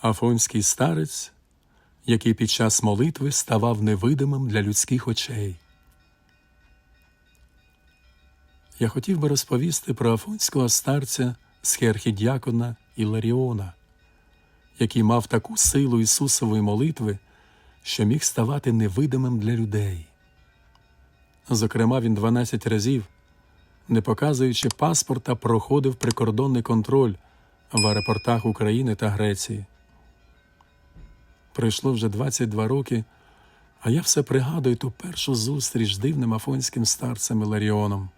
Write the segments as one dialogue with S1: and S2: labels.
S1: Афонський старець, який під час молитви ставав невидимим для людських очей. Я хотів би розповісти про афонського старця схерхідіакона Іларіона, який мав таку силу Ісусової молитви, що міг ставати невидимим для людей. Зокрема, він 12 разів, не показуючи паспорта, проходив прикордонний контроль в аеропортах України та Греції. Пройшло вже 22 роки, а я все пригадую ту першу зустріч з дивним афонським старцем Іларіоном.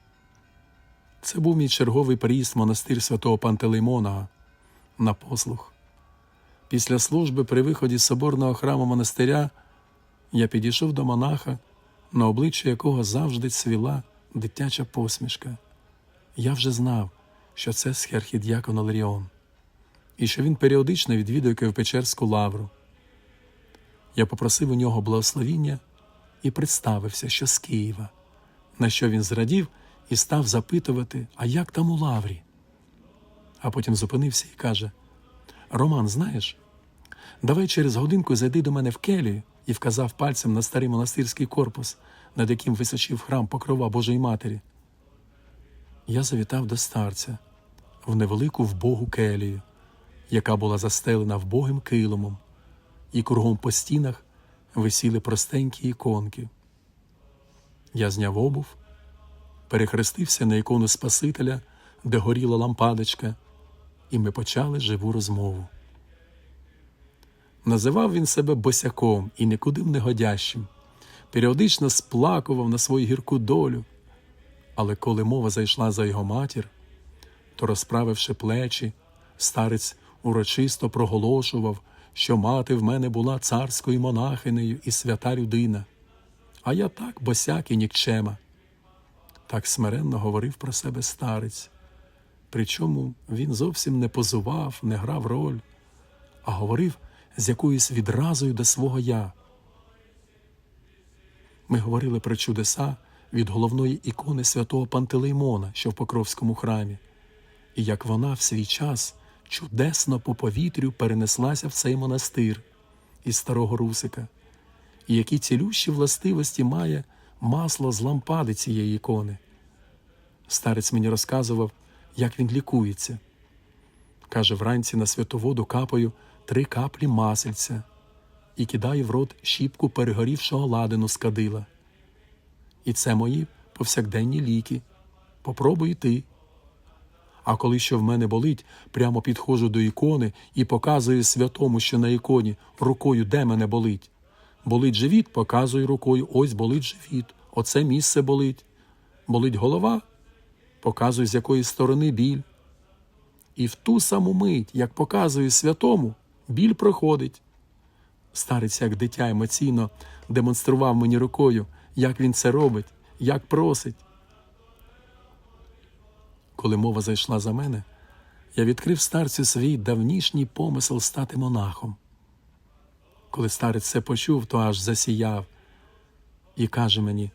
S1: Це був мій черговий приїзд в монастир святого Пантелеймона на послух. Після служби при виході з соборного храму монастиря я підійшов до монаха, на обличчі якого завжди цвіла дитяча посмішка. Я вже знав, що це схерхід'якон Оларіон, і що він періодично відвідує Києво-Печерську лавру. Я попросив у нього благословіння і представився, що з Києва, на що він зрадів і став запитувати, а як там у лаврі. А потім зупинився і каже: Роман, знаєш, давай через годинку зайди до мене в келію і вказав пальцем на старий монастирський корпус, над яким височив храм покрова Божої Матері. Я завітав до старця в невелику вбогу келію, яка була застелена вбогим килимом, і кругом по стінах висіли простенькі іконки. Я зняв обув, перехрестився на ікону Спасителя, де горіла лампадочка, і ми почали живу розмову. Називав він себе босяком і нікудим негодящим, періодично сплакував на свою гірку долю. Але коли мова зайшла за його матір, то, розправивши плечі, старець урочисто проголошував, що мати в мене була царською монахинею і свята людина, а я так босяк і нікчема. Так смиренно говорив про себе старець, причому він зовсім не позував, не грав роль, а говорив з якоюсь відразою до свого я. Ми говорили про чудеса від головної ікони святого Пантелеймона, що в Покровському храмі, і як вона в свій час чудесно по повітрю перенеслася в цей монастир із старого Русика, і які цілющі властивості має масло з лампади цієї ікони. Старець мені розказував, як він лікується. Каже, вранці на святу воду капаю три каплі масельця і кидаю в рот щіпку перегорівшого ладину з кадила. І це мої повсякденні ліки. Попробуй ти. А коли що в мене болить, прямо підходжу до ікони і показую святому, що на іконі рукою, де мене болить. Болить живіт, показую рукою, ось болить живіт, оце місце болить. Болить голова, показую, з якої сторони біль. І в ту саму мить, як показую святому, біль проходить. Старець, як дитя емоційно демонстрував мені рукою, як він це робить, як просить. Коли мова зайшла за мене, я відкрив старцю свій давнішній помисел стати монахом. Коли старець це почув, то аж засіяв і каже мені: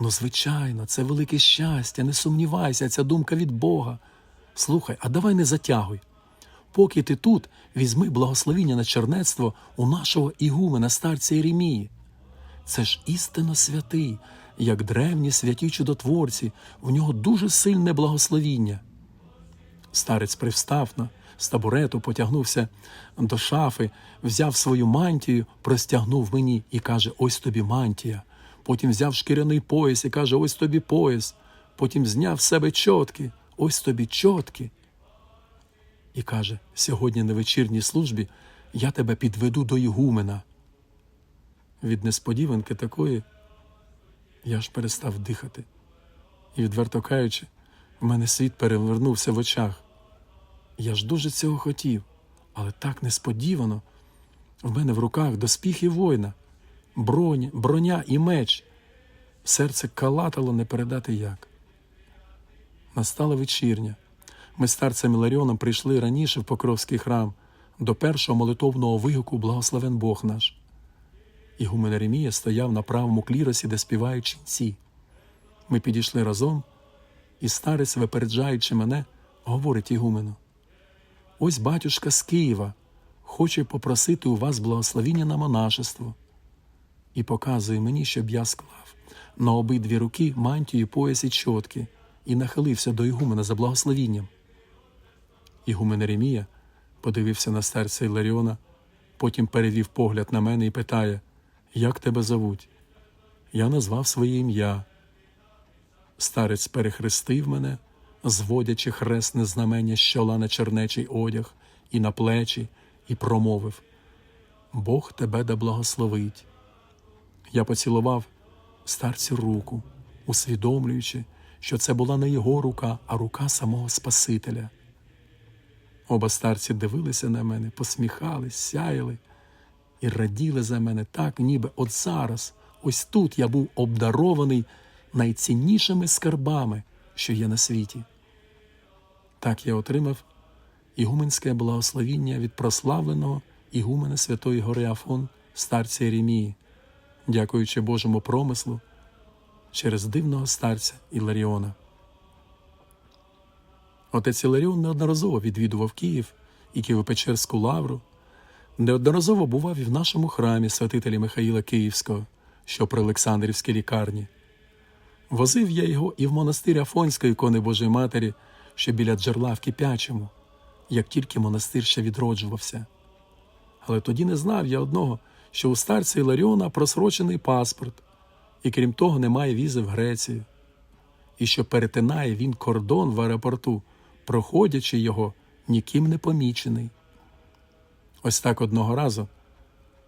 S1: ну, звичайно, це велике щастя, не сумнівайся, ця думка від Бога. Слухай, а давай не затягуй. Поки ти тут, візьми благословіння на чернецтво у нашого ігумена старця Єремії. Це ж істинно святий, як древні святі чудотворці, у нього дуже сильне благословіння. Старець привстав на з табурету, потягнувся до шафи, взяв свою мантію, простягнув мені і каже: Ось тобі мантія. Потім взяв шкіряний пояс і каже: Ось тобі пояс. Потім зняв з себе чотки, ось тобі чотки. І каже: Сьогодні на вечірній службі я тебе підведу до Ігумена. Від несподіванки такої я ж перестав дихати. І, відверто кажучи, в мене світ перевернувся в очах. Я ж дуже цього хотів, але так несподівано. В мене в руках доспіхи воїна, бронь, броня і меч. Серце калатало не передати як. Настала вечірня. Ми з старцем Іларіоном прийшли раніше в Покровський храм до першого молитовного вигуку Благословен Бог наш. Ігумен Еремія стояв на правому кліросі, де співають ченці. Ми підійшли разом, і старець, випереджаючи мене, говорить Ігумену. Ось батюшка з Києва хоче попросити у вас благословіння на монашество і показує мені, щоб я склав на обидві руки мантію, пояс і чотки, і нахилився до Ігумена за благословінням. Ігумен Еремія подивився на старця Іларіона, потім перевів погляд на мене і питає, як тебе зовуть? Я назвав своє ім'я. Старець перехрестив мене, зводячи хресне знамення з чола на чернечий одяг і на плечі, і промовив Бог тебе да благословить. Я поцілував старцю руку, усвідомлюючи, що це була не його рука, а рука самого Спасителя. Оба старці дивилися на мене, посміхались, сяяли і раділи за мене так, ніби от зараз, ось тут я був обдарований найціннішими скарбами, що є на світі. Так я отримав ігуменське благословіння від прославленого ігумена Святої Гори Афон, старця Єремії, дякуючи Божому промислу через дивного старця Іларіона. Отець Іларіон неодноразово відвідував Київ і Києво-Печерську лавру, неодноразово бував і в нашому храмі святителя Михаїла Київського, що при Олександрівській лікарні. Возив я його і в монастир Афонської ікони Божої Матері, що біля джерла в Кипячому, як тільки монастир ще відроджувався. Але тоді не знав я одного, що у старця Іларіона просрочений паспорт, і крім того, немає візи в Грецію, і що перетинає він кордон в аеропорту, проходячи його ніким не помічений. Ось так одного разу,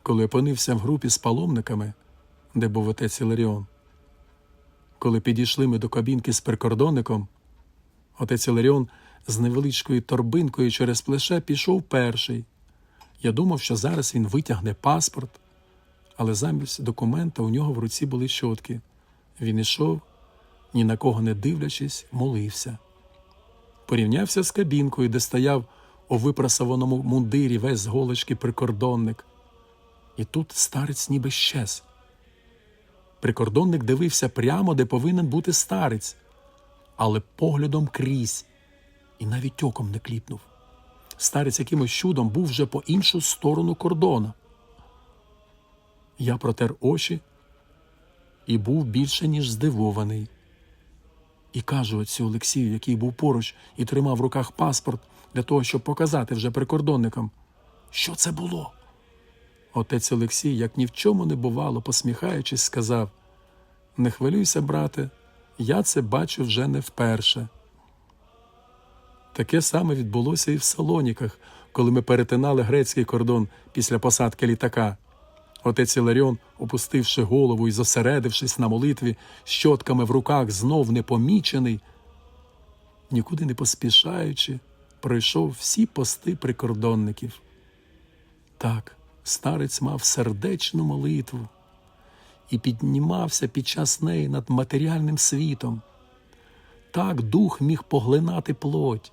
S1: коли опинився в групі з паломниками, де був отець Іларіон, коли підійшли ми до кабінки з прикордонником, отець Іларіон з невеличкою торбинкою через плече пішов перший. Я думав, що зараз він витягне паспорт, але замість документа у нього в руці були щотки. Він ішов, ні на кого не дивлячись, молився. Порівнявся з кабінкою, де стояв у випрасованому мундирі весь з голочки прикордонник. І тут старець ніби щез. Прикордонник дивився прямо, де повинен бути старець, але поглядом крізь і навіть оком не кліпнув. Старець якимось чудом був вже по іншу сторону кордона. Я протер очі і був більше, ніж здивований. І кажу отцю Олексію, який був поруч і тримав в руках паспорт для того, щоб показати вже прикордонникам, що це було. Отець Олексій, як ні в чому не бувало, посміхаючись, сказав: Не хвилюйся, брате, я це бачу вже не вперше. Таке саме відбулося і в Салоніках, коли ми перетинали грецький кордон після посадки літака. Отець Іларіон, опустивши голову і зосередившись на молитві, щотками в руках знов непомічений, нікуди не поспішаючи, пройшов всі пости прикордонників. Так, старець мав сердечну молитву і піднімався під час неї над матеріальним світом. Так дух міг поглинати плоть.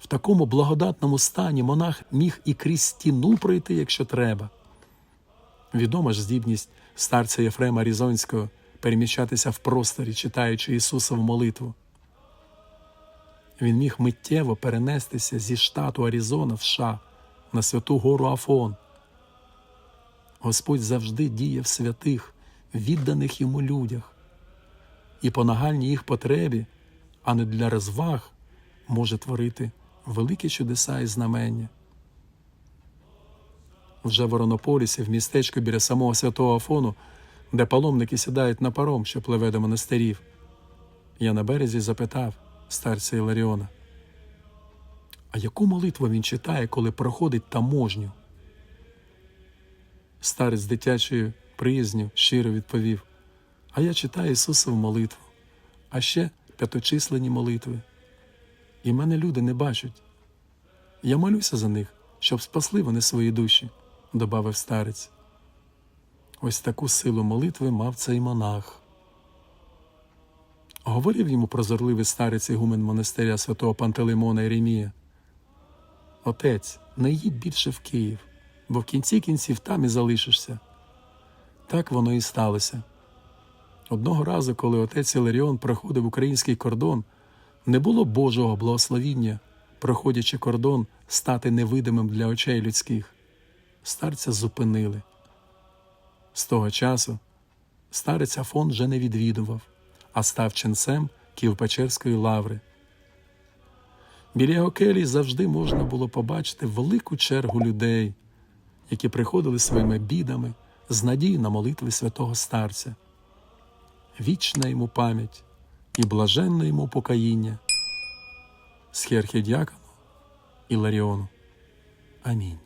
S1: В такому благодатному стані монах міг і крізь стіну пройти, якщо треба. Відома ж здібність старця Єфрема Різонського переміщатися в просторі, читаючи Ісусову молитву. Він міг миттєво перенестися зі штату Аризона в США на святу гору Афон. Господь завжди діє в святих, відданих йому людях, і по нагальній їх потребі, а не для розваг, може творити великі чудеса і знамення. Вже в Воронополісі, в містечку біля самого святого Афону, де паломники сідають на паром, що пливе до монастирів, я на березі запитав старця Іларіона, а яку молитву він читає, коли проходить таможню? Старець дитячою приязню щиро відповів: А я читаю Ісусову молитву, а ще п'яточисленні молитви. І мене люди не бачать. Я молюся за них, щоб спасли вони свої душі, добавив старець. Ось таку силу молитви мав цей монах. Говорив йому прозорливий старець ігумен монастиря святого Пантелеймона Єремія. Отець, не їдь більше в Київ, бо в кінці кінців там і залишишся. Так воно і сталося. Одного разу, коли отець Іларіон проходив український кордон, не було Божого благословіння проходячи кордон, стати невидимим для очей людських. Старця зупинили. З того часу старець Афон вже не відвідував, а став ченцем Києво-Печерської лаври. Біля його келій завжди можна було побачити велику чергу людей, які приходили своїми бідами з надії на молитви святого старця. Вічна йому пам'ять і блаженне йому покаїння. З Херхідякону і Ларіону. Амінь.